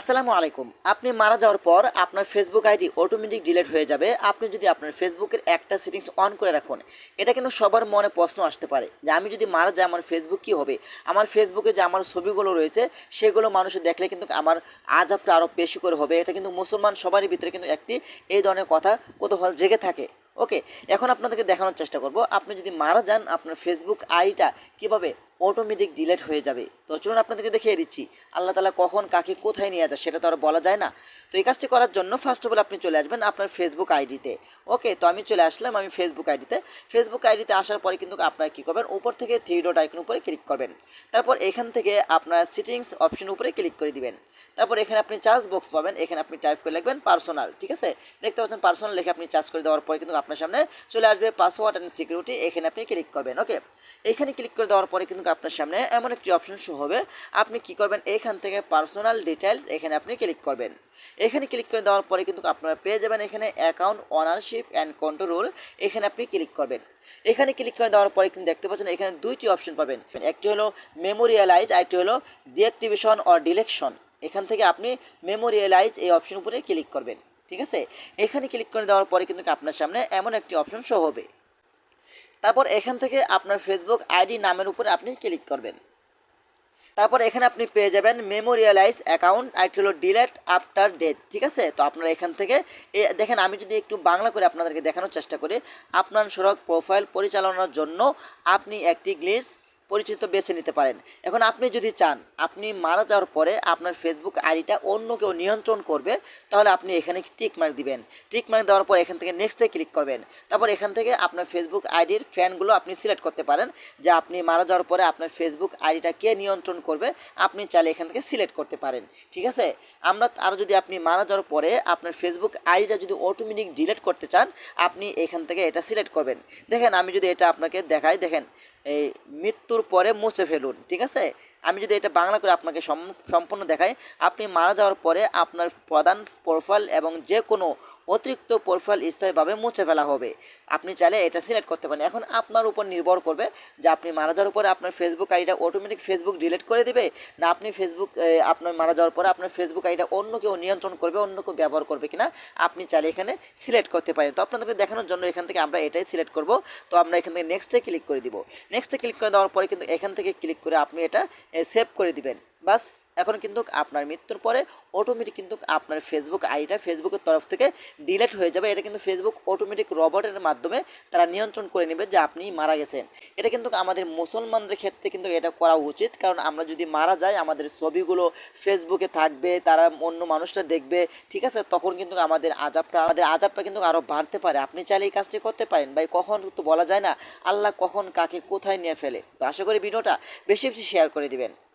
আসসালামু আলাইকুম। আপনি মারা যাওয়ার পর আপনার ফেসবুক আইডি অটোমেটিক ডিলিট হয়ে যাবে। আপনি যদি আপনার ফেসবুকের একটা সেটিংস অন করে রাখুন, এটা কিন্তু সবার মনে প্রশ্ন আসতে পারে যে আমি যদি মারা যাই, আমার ফেসবুক কী হবে? আমার ফেসবুকে যে আমার ছবিগুলো রয়েছে, সেগুলো মানুষে দেখলে কিন্তু আমার আজাবটা আরও বেশি করে হবে। এটা কিন্তু মুসলমান সবারই ভিতরে কিন্তু একটি এই ধরনের কথা কৌতূহল জেগে থাকে। ওকে এখন আপনাদেরকে দেখানোর চেষ্টা করব। আপনি যদি মারা যান, আপনার ফেসবুক আইডিটা কীভাবে অটোমেটিক ডিলেট হয়ে যাবে। তো চলুন আপনাদেরকে দেখিয়ে দিচ্ছি, আল্লাহ তালা কখন কাকে কোথায় নিয়ে যায় সেটা তো আর বলা যায় না। তো এই কাজটি করার জন্য ফার্স্ট অফ অল আপনি চলে আসবেন আপনার ফেসবুক আইডিতে ওকে তো আমি চলে আসলাম আমি ফেসবুক আইডিতে ফেসবুক আইডিতে আসার পরে কিন্তু আপনারা কী করবেন, উপর থেকে থ্রি ডট আইকন উপরে ক্লিক করবেন। তারপর এখান থেকে আপনারা সিটিংস অপশন উপরে ক্লিক করে দিবেন। তারপর এখানে আপনি চার্জ বক্স পাবেন, এখানে আপনি টাইপ করে লিখবেন পার্সোনাল ঠিক আছে? দেখতে পাচ্ছেন পার্সোনাল লিখে আপনি চার্জ করে দেওয়ার পরে কিন্তু আপনার সামনে চলে আসবে পাসওয়ার্ড অ্যান্ড সিকিউরিটি এখানে আপনি ক্লিক করবেন ওকে এখানে ক্লিক করে দেওয়ার পরে কিন্তু আপনার সামনে এমন একটি অপশন শো হবে। আপনি কি করবেন? এখান থেকে পার্সোনাল ডিটেলস এখানে আপনি ক্লিক করবেন। এখানে ক্লিক করে দেওয়ার পরে কিন্তু আপনারা পেয়ে যাবেন এখানে অ্যাকাউন্ট অনারশিপ অ্যান্ড কন্ট্রোল এখানে আপনি ক্লিক করবেন। এখানে ক্লিক করে দেওয়ার পরে কিন্তু দেখতে পাচ্ছেন এখানে দুইটি অপশন পাবেন। একটি হলো মেমোরিয়ালাইজ আরেকটি হলো ডিঅ্যাক্টিভেশন অর ডিলেকশন এখান থেকে আপনি মেমোরিয়ালাইজ এই অপশন উপরে ক্লিক করবেন। ঠিক আছে? এখানে ক্লিক করে দেওয়ার পরে কিন্তু আপনার সামনে এমন একটি অপশন শো হবে। তারপর এখান থেকে আপনার ফেসবুক আইডি নামের উপরে আপনি ক্লিক করবেন। তারপর এখানে আপনি পেয়ে যাবেন মেমোরিয়ালাইজ অ্যাকাউন্ট আইটি হলো ডিলেট আফটার ডেথ ঠিক আছে? তো আপনারা এখান থেকে দেখেন, আমি যদি একটু বাংলা করে আপনাদেরকে দেখানোর চেষ্টা করি, আপনার সড়ক প্রোফাইল পরিচালনার জন্য আপনি একটি গ্লিস পরিচিত বেছে নিতে পারেন। এখন আপনি যদি চান, আপনি মারা যাওয়ার পরে আপনার ফেসবুক আইডিটা অন্য কেউ নিয়ন্ত্রণ করবে, তাহলে আপনি এখানে টিক মার্ক দিবেন। টিক মার্ক দেওয়ার পর এখান থেকে নেক্সটে ক্লিক করবেন। তারপর এখান থেকে আপনার ফেসবুক আইডির ফ্যানগুলো আপনি সিলেক্ট করতে পারেন, যে আপনি মারা যাওয়ার পরে আপনার ফেসবুক আইডিটা কে নিয়ন্ত্রণ করবে, আপনি চাইলে এখান থেকে সিলেক্ট করতে পারেন। ঠিক আছে? আমরা আরও যদি আপনি মারা যাওয়ার পরে আপনার ফেসবুক আইডিটা যদি অটোমেটিক ডিলিট করতে চান, আপনি এখান থেকে এটা সিলেক্ট করবেন। দেখেন, আমি যদি এটা আপনাকে দেখাই, দেখেন এই মৃত্যুর পরে মুছে ফেলুন ঠিক আছে? আমি যদি এটা বাংলা করে আপনাকে সম- সম্পূর্ণ দেখাই, আপনি মারা যাওয়ার পরে আপনার প্রধান প্রোফাইল এবং যে কোনো অতিরিক্ত প্রোফাইল স্থায়ীভাবে মুছে ফেলা হবে। আপনি চাইলে এটা সিলেক্ট করতে পারেন। এখন আপনার উপর নির্ভর করবে যে আপনি মারা যাওয়ার পরে আপনার ফেসবুক আইডিটা অটোমেটিক ফেসবুক ডিলিট করে দিবে, না আপনি ফেসবুক আপনার মারা যাওয়ার পরে আপনার ফেসবুক আইডিটা অন্য কেউ নিয়ন্ত্রণ করবে, অন্য কেউ ব্যবহার করবে কিনা, আপনি চাইলে এখানে সিলেক্ট করতে পারেন। তো আপনাদেরকে দেখানোর জন্য এখান থেকে আমরা এটাই সিলেক্ট করব। তো আমরা এখান থেকে নেক্সটে ক্লিক করে দিব। নেক্সটে ক্লিক করে দেওয়ার পরে কিন্তু এখান থেকে ক্লিক করে আপনি এটা সেভ করে দিবেন। বাস এখন কিন্তু আপনার মৃত্যুর পরে অটোমেটিক কিন্তু আপনার ফেসবুক আইডিটা ফেসবুকের তরফ থেকে ডিলেট হয়ে যাবে। এটা কিন্তু ফেসবুক অটোমেটিক রবটের মাধ্যমে তারা নিয়ন্ত্রণ করে নেবে যে আপনি মারা গেছেন। এটা কিন্তু আমাদের মুসলমানদের ক্ষেত্রে কিন্তু এটা করা উচিত। কারণ আমরা যদি মারা যাই, আমাদের ছবিগুলো ফেসবুকে থাকবে, তারা অন্য মানুষটা দেখবে, ঠিক আছে? তখন কিন্তু আমাদের আজাবটা আমাদের আজাবটা কিন্তু আরও বাড়তে পারে। আপনি চাইলে এই কাজটি করতে পারেন। ভাই, কখন তো বলা যায় না, আল্লাহ কখন কাকে কোথায় নিয়ে ফেলে? তো আশা করি ভিডিওটা বেশি বেশি শেয়ার করে দিবেন।